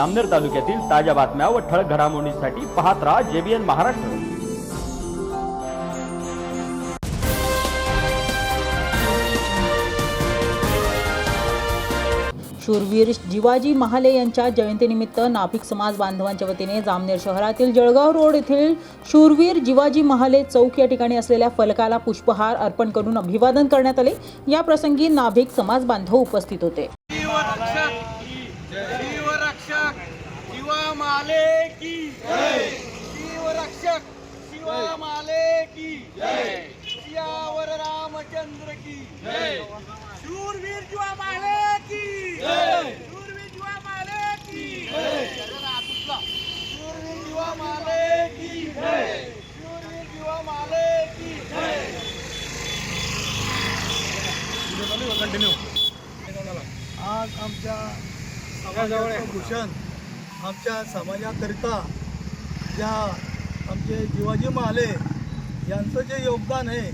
आमनेर तालुक्यातील ताज्या बातम्या व ठळक घडामोडींसाठी पाहत राहा जेबीएन महाराष्ट्र. शूरवीर जिवाजी महाले यांच्या जयंतीनिमित्त नाभिक समाज बांधवांच्या वतीने जामनेर शहरातील जळगाव रोड येथील शूरवीर जिवाजी महाले चौक या ठिकाणी असलेल्या फलकाला पुष्पहार अर्पण करून अभिवादन करण्यात आले. या प्रसंगी नाभिक समाज बांधव उपस्थित होते. माले की जय। जीवरक्षक शिवा माले की सियावर रामचंद्र की। शूरवीर जुवा माले की शूरवीर जुवा माले की शूरवीर जुवा माले की शूरवीर जुवा माले की जय। आज आमच्या भूषण आमच्या समाजाकरिता ज्या आमचे जिवाजी महाले यांचं जे योगदान आहे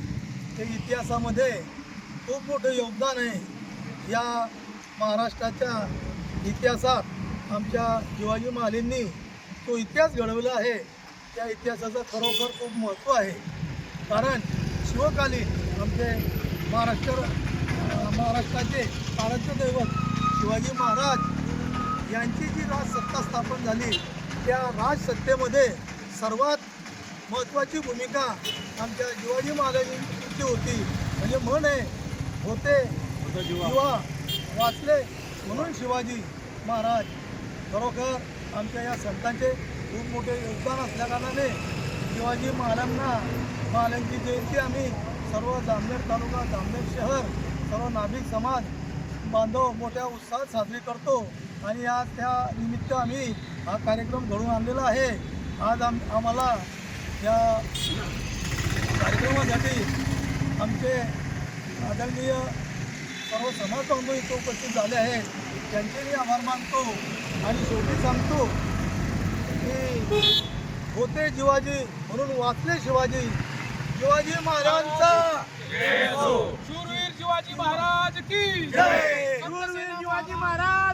ते इतिहासामध्ये खूप मोठं योगदान आहे. या महाराष्ट्राच्या इतिहासात आमच्या जिवाजी महालेंनी तो इतिहास घडवला आहे त्या इतिहासाचं खरोखर खूप महत्त्व आहे. कारण शिवकालीन आमचे महाराष्ट्र महाराष्ट्राचे आराध्य दैवत शिवाजी महाराज यांची जी राजसत्ता स्थापन झाली त्या राजसत्तेमध्ये सर्वात महत्त्वाची भूमिका आमच्या शिवाजी महाराजांची होती. म्हणजे म्हण आहे होते युवा वाचले म्हणून शिवाजी महाराज. खरोखर आमच्या या संतांचे खूप मोठे योगदान असल्याकारणाने शिवाजी महाराजांना महाराजांची जयंती आम्ही सर्व जामनेर तालुका जामनेर शहर सर्व नाभिक समाज बांधव मोठ्या उत्साहात साजरी करतो. आणि आज त्या निमित्त आम्ही हा कार्यक्रम घडवून आणलेला आहे. आज आम आम्हाला या कार्यक्रमासाठी आमचे आदरणीय सर्व समाज बांधव इथं उपस्थित झाले आहेत. त्यांचेही आभार मानतो आणि शेवटी सांगतो की होते शिवाजी म्हणून वाचले शिवाजी. शिवाजी महाराजांचा शूरवीर शिवाजी महाराज की जय. शूरवीर शिवाजी महाराज.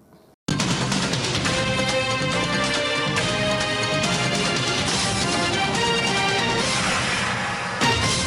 Música